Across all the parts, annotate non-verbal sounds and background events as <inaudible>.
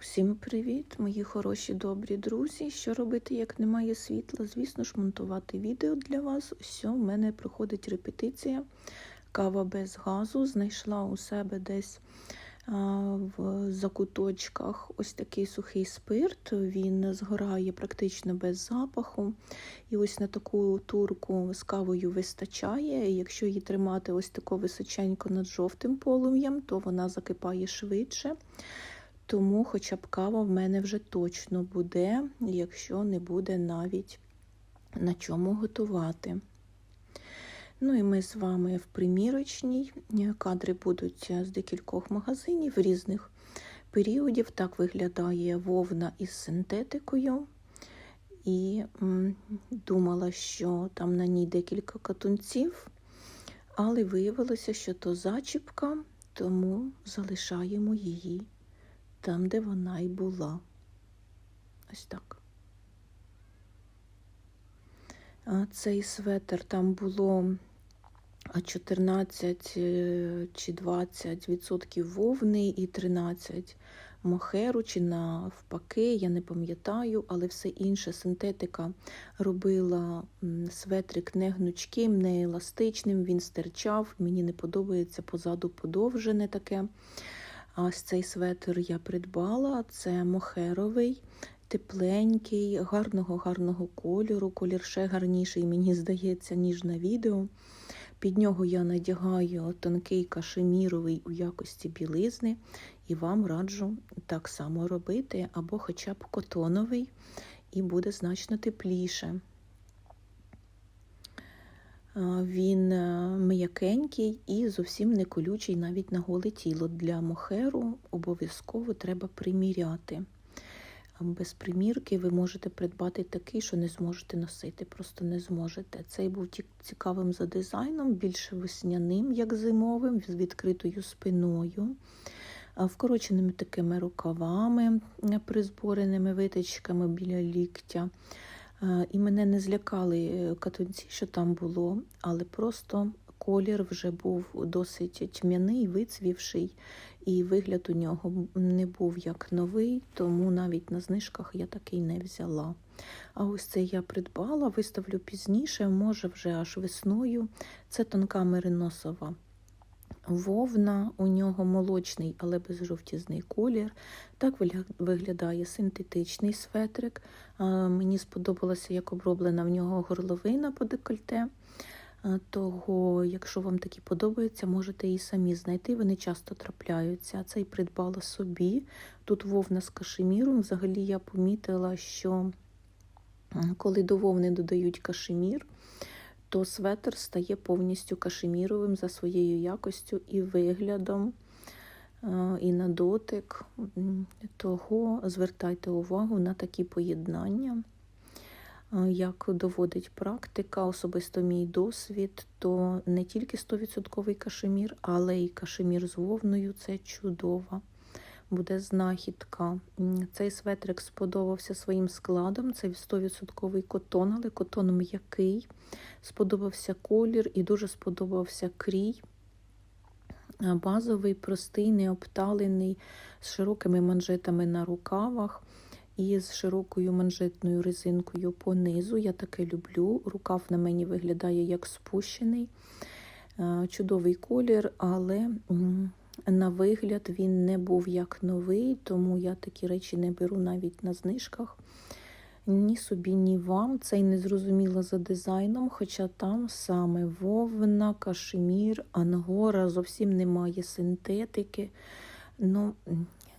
Всім привіт, мої хороші добрі друзі. Що робити, як немає світла? Звісно ж, монтувати відео для вас. Ось у мене проходить репетиція. Кава без газу. Знайшла у себе десь в закуточках ось такий сухий спирт. Він згорає практично без запаху. І ось на таку турку з кавою вистачає. Якщо її тримати ось тако височенько над жовтим полум'ям, то вона закипає швидше. Тому хоча б кава в мене вже точно буде, якщо не буде навіть на чому готувати. Ну і ми з вами в примірочній. Кадри будуть з декількох магазинів різних періодів. Так виглядає вовна із синтетикою. І думала, що там на ній декілька катунців, але виявилося, що то зачіпка, тому залишаємо її там, де вона і була. Ось так. Цей светр там було 14 чи 20 відсотків вовни і 13 мохеру, чи навпаки, я не пам'ятаю, але все інше синтетика робила светрик не гнучким, не еластичним, він стирчав. Мені не подобається позаду подовжене таке. А ось цей светр я придбала. Це мохеровий, тепленький, гарного-гарного кольору. Колір ще гарніший, мені здається, ніж на відео. Під нього я надягаю тонкий кашеміровий у якості білизни, і вам раджу так само робити, або хоча б котоновий, і буде значно тепліше. Він м'якенький і зовсім не колючий навіть на голе тіло. Для мохеру обов'язково треба приміряти. Без примірки ви можете придбати такий, що не зможете носити, просто не зможете. Цей був цікавим за дизайном, більш весняним, як зимовим, з відкритою спиною, вкороченими такими рукавами, призбореними витичками біля ліктя. І мене не злякали катунці, що там було, але просто колір вже був досить тьмяний, вицвівший, і вигляд у нього не був як новий, тому навіть на знижках я такий не взяла. А ось це я придбала, виставлю пізніше, може вже аж весною. Це тонка мериносова вовна, у нього молочний, але безжовтізний колір. Так виглядає синтетичний светрик. Мені сподобалося, як оброблена в нього горловина по декольте. Того, якщо вам такі подобаються, можете і самі знайти. Вони часто трапляються. Цей придбала собі. Тут вовна з кашеміром. Взагалі я помітила, що коли до вовни додають кашемір, то светр стає повністю кашеміровим за своєю якостю і виглядом, і на дотик. Того звертайте увагу на такі поєднання. Як доводить практика, особисто мій досвід, то не тільки 100% кашемір, але й кашемір з вовною це чудова. Буде знахідка. Цей светрик сподобався своїм складом. Це 100% котон, але котон м'який. Сподобався колір і дуже сподобався крій. Базовий, простий, необталений, з широкими манжетами на рукавах і з широкою манжетною резинкою по низу. Я таке люблю. Рукав на мені виглядає як спущений. Чудовий колір, але на вигляд він не був як новий, тому я такі речі не беру навіть на знижках. Ні собі, ні вам. Цей не зрозуміло за дизайном, хоча там саме вовна, кашемір, ангора, зовсім немає синтетики. Ну,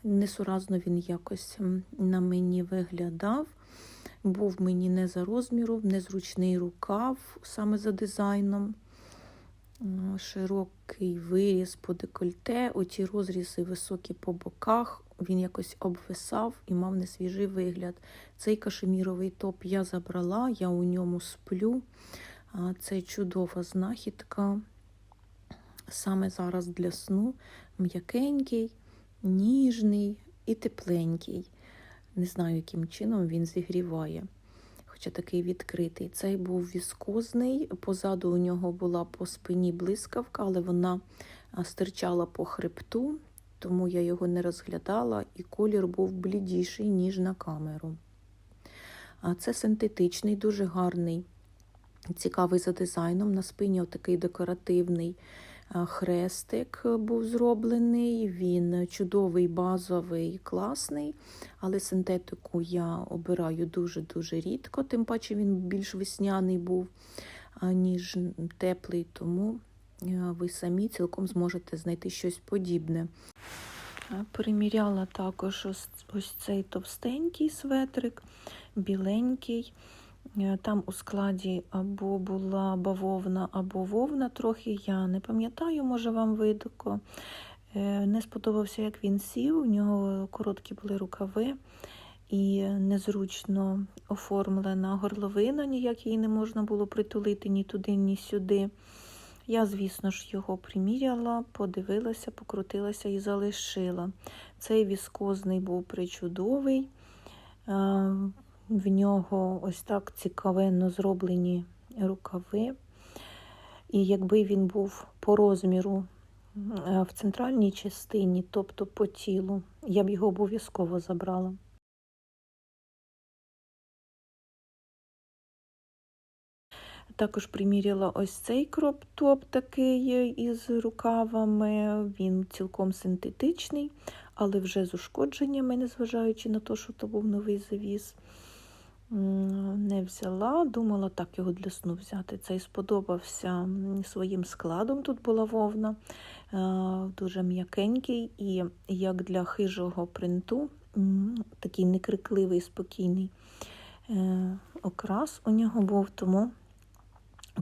Несуразно він якось на мені виглядав. Був мені не за розміром, незручний рукав саме за дизайном. Широкий виріз по декольте, оті розрізи високі по боках, він якось обвисав і мав несвіжий вигляд. Цей кашеміровий топ я забрала, я у ньому сплю. Це чудова знахідка. Саме зараз для сну м'якенький, ніжний і тепленький. Не знаю, яким чином він зігріває хоча такий відкритий. Цей був віскозний, позаду у нього була по спині блискавка, але вона стирчала по хребту, тому я його не розглядала, і колір був блідіший, ніж на камеру. А це синтетичний, дуже гарний, цікавий за дизайном. На спині отакий декоративний хрестик був зроблений. Він чудовий, базовий, класний, але синтетику я обираю дуже-дуже рідко, тим паче він більш весняний був, ніж теплий, тому ви самі цілком зможете знайти щось подібне. Приміряла також ось, ось цей товстенький светрик, біленький. Там у складі або була бавовна, або вовна трохи. Я не пам'ятаю, може вам видко. Не сподобався, як він сів. У нього короткі були рукави і незручно оформлена горловина, ніяк її не можна було притулити ні туди, ні сюди. Я, звісно ж, його приміряла, подивилася, покрутилася і залишила. Цей віскозний був причудовий, в нього ось так цікавенно зроблені рукави. І якби він був по розміру в центральній частині, тобто по тілу, я б його обов'язково забрала. Також приміряла ось цей кроп-топ такий із рукавами. Він цілком синтетичний, але вже з ушкодженнями, незважаючи на те, що то був новий завіс. Не взяла, думала так його для сну взяти. Цей сподобався своїм складом. Тут була вовна, дуже м'якенький і як для хижого принту, такий некрикливий, спокійний е, окрас у нього був, тому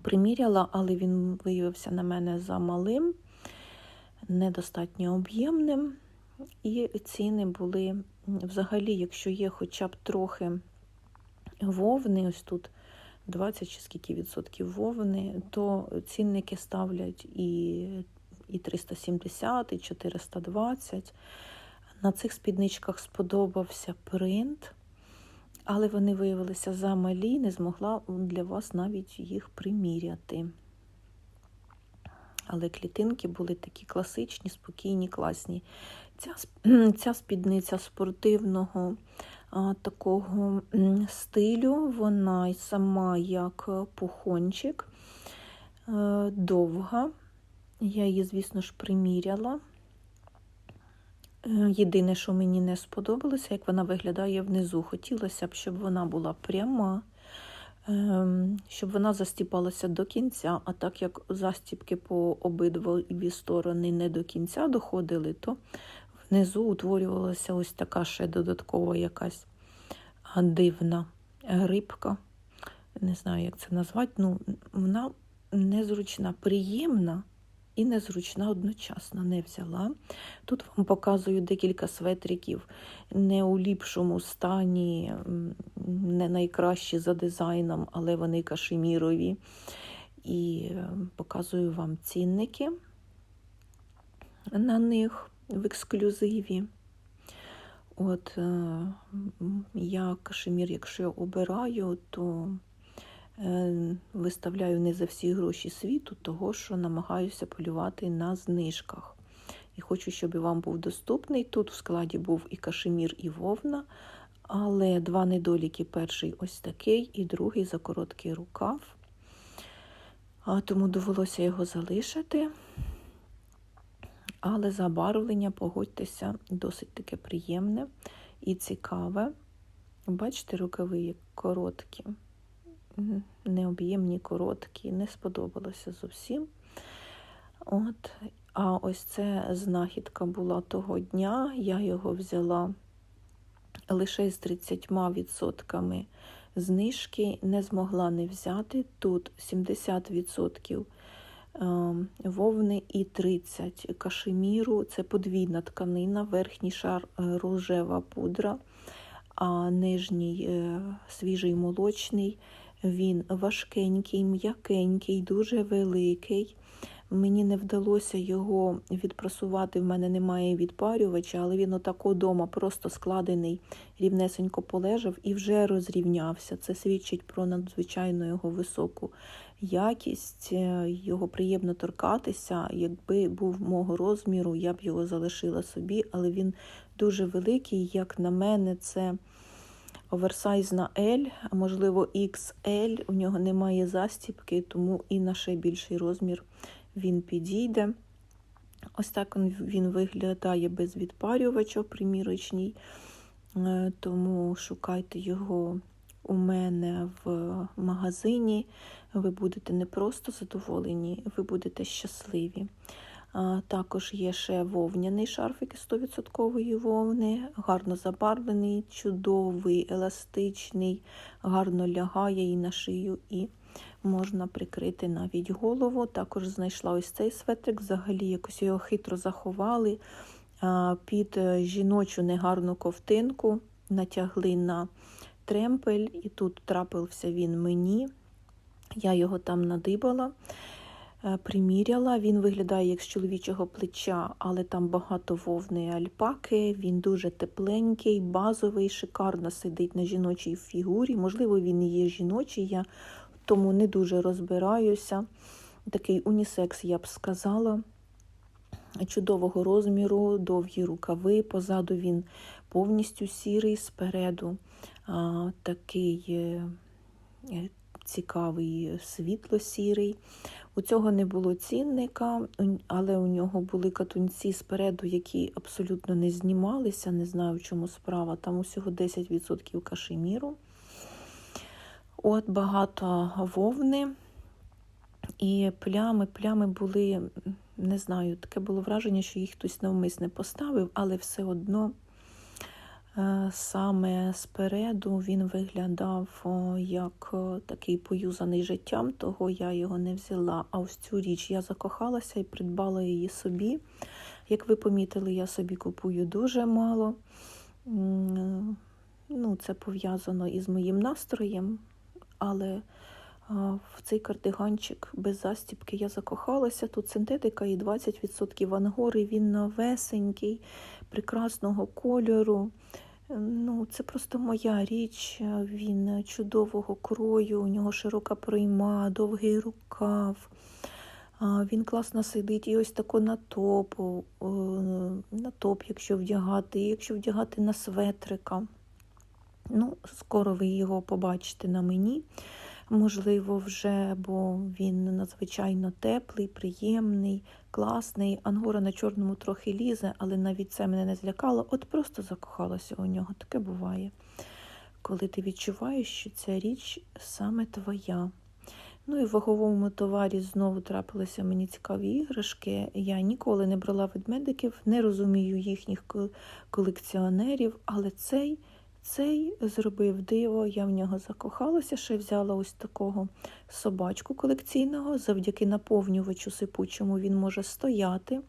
приміряла, але він виявився на мене замалим, недостатньо об'ємним. І ціни були взагалі, якщо є хоча б трохи вовни, ось тут 20 чи скільки відсотків вовни, то цінники ставлять і і 370, і 420. На цих спідничках сподобався принт але вони виявилися замалі, не змогла для вас навіть їх приміряти. Але клітинки були такі класичні, спокійні, класні. Ця <clears throat> ця спідниця спортивного такого стилю, вона й сама як пухончик, е, довга. Я її, звісно ж, приміряла. Е, єдине, що мені не сподобалося, як вона виглядає внизу. Хотілося б, щоб вона була пряма, ем, щоб вона застіпалася до кінця, а так як застіпки по обидві сторони не до кінця доходили, то внизу утворювалася ось така ще додаткова якась дивна грибка. Не знаю, як це назвати. Ну, Вона незручна, приємна і незручна одночасно не взяла. Тут вам показую декілька светриків не у ліпшому стані, не найкращі за дизайном, але вони кашемірові. І е, показую вам цінники на них в ексклюзиві. От е, я кашемір, якщо обираю, то Е, виставляю не за всі гроші світу, того що намагаюся полювати на знижках. І хочу, щоб вам був доступний. Тут в складі був і кашемір, і вовна, але два недоліки: перший ось такий, і другий за короткий рукав. А Тому довелося його залишити. Але забарвлення, погодьтеся, досить таке приємне і цікаве. Бачите, рукави короткі необ'ємні, короткі, не сподобалося зовсім. От. А ось це знахідка була того дня. Я його взяла лише з 30% знижки, не змогла не взяти. Тут 70% ем, вовни і 30 кашеміру. Це подвійна тканина, верхній шар е, рожева пудра, а нижній е, свіжий молочний. Він важкенький, м'якенький, дуже великий, Мені не вдалося його відпрасувати, в мене немає відпарювача, але він отако дома просто складений, рівнесенько полежав і вже розрівнявся. Це свідчить про надзвичайно його високу якість, е, його приємно торкатися. Якби був мого розміру, я б його залишила собі, але він дуже великий, як на мене, це оверсайз на L, а можливо XL. У нього немає застіпки, тому і на ще більший розмір він підійде. Ось так він виглядає без відпарювача примірочній, е, тому шукайте його у мене в магазині. Ви будете не просто задоволені, ви будете щасливі. Також є ще вовняний шарфик із 100% вовни, гарно забарвлений, чудовий, еластичний, гарно лягає і на шию, і можна прикрити навіть голову. Також знайшла ось цей светрик, взагалі якось його хитро заховали під е, жіночу негарну ковтинку, натягли на тремпель, і тут трапився він мені. Я його там надибала. Е, приміряла. Він виглядає як з чоловічого плеча, але там багато вовни альпаки. Він дуже тепленький, базовий, шикарно сидить на жіночій фігурі. Можливо, він і є жіночий, я тому не дуже розбираюся. Такий унісекс, я б сказала. Чудового розміру, довгі рукави. Позаду він повністю сірий, спереду а, такий е, цікавий світло-сірий. У цього не було цінника, але у нього були катунці спереду, які абсолютно не знімалися. Не знаю, в чому справа. Там усього 10% кашеміру. От багато вовни. І плями, плями були, не знаю, таке було враження, що їх хтось навмисне поставив, але все одно Е, саме спереду він виглядав як такий поюзаний життям, того я його не взяла. А ось цю річ я закохалася і придбала її собі. Як ви помітили, я собі купую дуже мало. Ну, Це пов'язано із моїм настроєм, але в цей кардиганчик без застіпки я закохалася. Тут синтетика і 20% ангори, він новесенький, прекрасного кольору. Ну, Це просто моя річ, він чудового крою, у нього широка прийма, довгий рукав. Він класно сидить і ось тако на топ, на топ, якщо вдягати, якщо вдягати на светрика. Ну, Скоро ви його побачите на мені можливо, вже, бо він надзвичайно теплий, приємний, класний. Ангора на чорному трохи лізе, але навіть це мене не злякало. От просто закохалася у нього. Таке буває. Коли ти відчуваєш, що ця річ саме твоя. Ну і в ваговому товарі знову трапилися мені цікаві іграшки. Я ніколи не брала ведмедиків, не розумію їхніх колекціонерів, але цей цей зробив диво, я в нього закохалася, ще взяла ось такого собачку колекційного, завдяки наповнювачу сипучому він може стояти,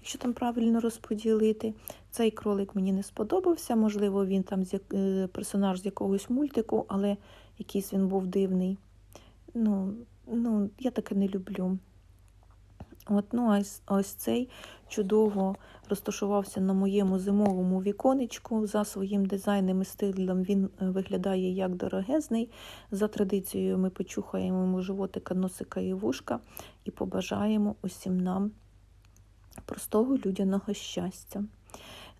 якщо там правильно розподілити. Цей кролик мені не сподобався, можливо, він там е, персонаж з якогось мультику, але якийсь він був дивний. Ну, ну, Я таке не люблю. От, ну, ось, ось цей чудово розташувався на моєму зимовому віконечку. За своїм дизайном і стилем він е, виглядає як дорогезний. За традицією ми почухаємо йому животика, носика і вушка і побажаємо усім нам простого людяного щастя.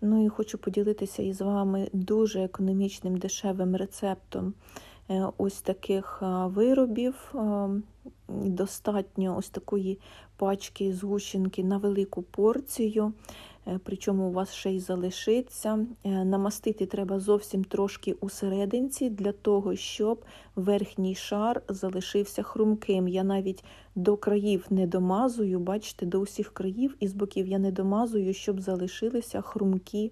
Ну і хочу поділитися із вами дуже економічним дешевим рецептом Е, ось таких виробів. Достатньо ось такої пачки згущенки на велику порцію, е, причому у вас ще й залишиться. Е, намастити треба зовсім трошки у серединці, для того, щоб верхній шар залишився хрумким. Я навіть до країв не домазую, бачите, до усіх країв і з боків я не домазую, щоб залишилися хрумкі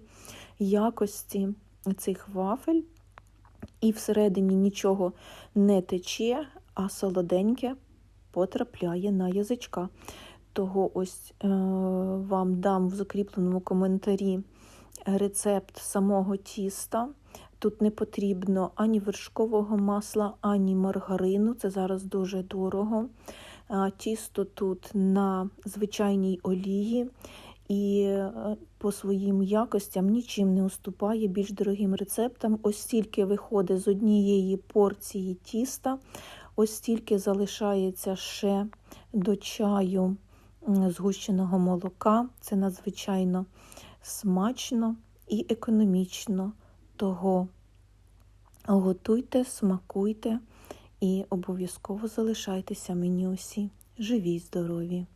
якості цих вафель і всередині нічого не тече, а солоденьке потрапляє на язичка. Того ось е, вам дам в закріпленому коментарі рецепт самого тіста. Тут не потрібно ані вершкового масла, ані маргарину. Це зараз дуже дорого. Тісто тут на звичайній олії і е, по своїм якостям нічим не уступає більш дорогим рецептам. Ось стільки виходить з однієї порції тіста, ось стільки залишається ще до чаю згущеного молока. Це надзвичайно смачно і економічно. Того готуйте, смакуйте і обов'язково залишайтеся мені усі живі, здорові.